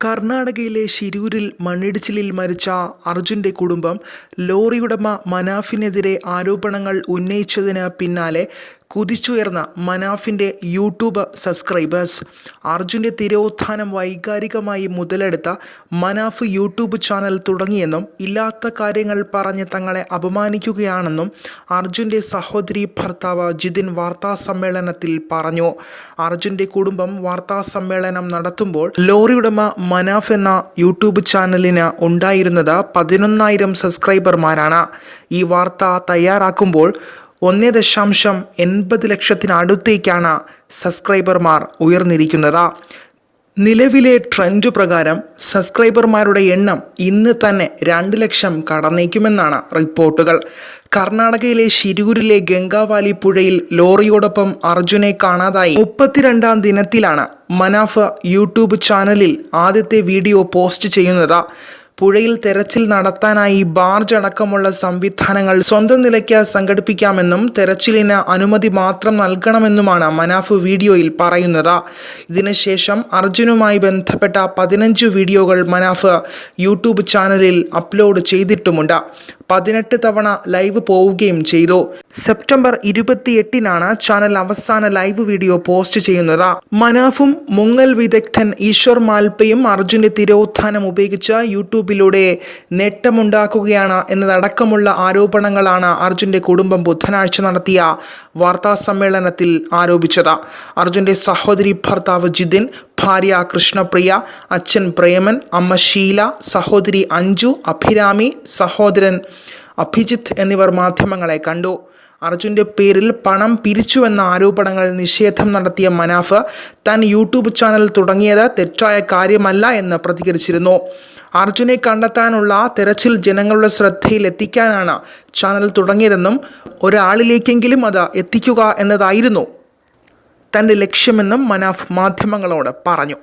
കർണാടകയിലെ ശിരൂരിൽ മണ്ണിടിച്ചിലിൽ മരിച്ച അർജുന്റെ കുടുംബം ലോറിയുടമ മനാഫിനെതിരെ ആരോപണങ്ങൾ ഉന്നയിച്ചതിന് പിന്നാലെ കുതിച്ചുയർന്ന മനാഫിന്റെ യൂട്യൂബ് സബ്സ്ക്രൈബേഴ്സ് അർജുന്റെ തിരോത്ഥാനം വൈകാരികമായി മുതലെടുത്ത മനാഫ് യൂട്യൂബ് ചാനൽ തുടങ്ങിയെന്നും ഇല്ലാത്ത കാര്യങ്ങൾ പറഞ്ഞ് തങ്ങളെ അപമാനിക്കുകയാണെന്നും അർജുന്റെ സഹോദരി ഭർത്താവ് ജിതിൻ വാർത്താസമ്മേളനത്തിൽ പറഞ്ഞു. അർജുന്റെ കുടുംബം വാർത്താസമ്മേളനം നടത്തുമ്പോൾ ലോറിയുടമ മനാഫ് എന്ന യൂട്യൂബ് ചാനലിന് ഉണ്ടായിരുന്നത് പതിനൊന്നായിരം സബ്സ്ക്രൈബർമാരാണ്. ഈ വാർത്ത തയ്യാറാക്കുമ്പോൾ ഒന്ന് ദശാംശം എൺപത് ലക്ഷത്തിനടുത്തേക്കാണ് സബ്സ്ക്രൈബർമാർ ഉയർന്നിരിക്കുന്നത്. നിലവിലെ ട്രെൻഡ് പ്രകാരം സബ്സ്ക്രൈബർമാരുടെ എണ്ണം ഇന്ന് തന്നെ രണ്ട് ലക്ഷം കടന്നേക്കുമെന്നാണ് റിപ്പോർട്ടുകൾ. കർണാടകയിലെ ശിരൂരിലെ ഗംഗാവാലി പുഴയിൽ ലോറിയോടൊപ്പം അർജുനെ കാണാതായി. മുപ്പത്തിരണ്ടാം ദിനത്തിലാണ് മനാഫ് യൂട്യൂബ് ചാനലിൽ ആദ്യത്തെ വീഡിയോ പോസ്റ്റ് ചെയ്യുന്നത്. പുഴയിൽ തെരച്ചിൽ നടത്താനായി ബാർജ് അടക്കമുള്ള സംവിധാനങ്ങൾ സ്വന്തം നിലയ്ക്ക് സംഘടിപ്പിക്കാമെന്നും തെരച്ചിലിന് അനുമതി മാത്രം നൽകണമെന്നുമാണ് മനാഫ് വീഡിയോയിൽ പറയുന്നത്. ഇതിനുശേഷം അർജുനുമായി ബന്ധപ്പെട്ട പതിനഞ്ച് വീഡിയോകൾ മനാഫ് യൂട്യൂബ് ചാനലിൽ അപ്ലോഡ് ചെയ്തിട്ടുമുണ്ട്. പതിനെട്ട് തവണ ലൈവ് പോവുകയും ചെയ്തു. സെപ്റ്റംബർ ഇരുപത്തിയെട്ടിനാണ് ചാനൽ അവസാന ലൈവ് വീഡിയോ പോസ്റ്റ് ചെയ്യുന്നത്. മനാഫും മുങ്ങൽ വിദഗ്ധൻ ഈശ്വർ മാൽപ്പയും അർജുന്റെ തിരോധാനം ഉപയോഗിച്ച് യൂട്യൂബിലൂടെ നേട്ടമുണ്ടാക്കുകയാണ് എന്നതടക്കമുള്ള ആരോപണങ്ങളാണ് അർജുന്റെ കുടുംബം ബുധനാഴ്ച നടത്തിയ വാർത്താ സമ്മേളനത്തിൽ ആരോപിച്ചത്. അർജുന്റെ സഹോദരി ഭർത്താവ് ജിതിൻ ഭാര്യ കൃഷ്ണപ്രിയ അച്ഛൻ പ്രേമൻ അമ്മ ഷീല സഹോദരി അഞ്ജു അഭിരാമി സഹോദരൻ അഭിജിത്ത് എന്നിവർ മാധ്യമങ്ങളെ കണ്ടു. അർജുന്റെ പേരിൽ പണം പിരിച്ചുവെന്ന ആരോപണങ്ങൾ നിഷേധം നടത്തിയ മനാഫ് താൻ യൂട്യൂബ് ചാനൽ തുടങ്ങിയത് തെറ്റായ കാര്യമല്ല എന്ന് പ്രതികരിച്ചിരുന്നു. അർജുനെ കണ്ടെത്താനുള്ള തെരച്ചിൽ ജനങ്ങളുടെ ശ്രദ്ധയിൽ എത്തിക്കാനാണ് ചാനൽ തുടങ്ങിയതെന്നും ഒരാളിലേക്കെങ്കിലും അത് എത്തിക്കുക എന്നതായിരുന്നു തന്റെ ലക്ഷ്യമെന്നും മനാഫ് മാധ്യമങ്ങളോട് പറഞ്ഞു.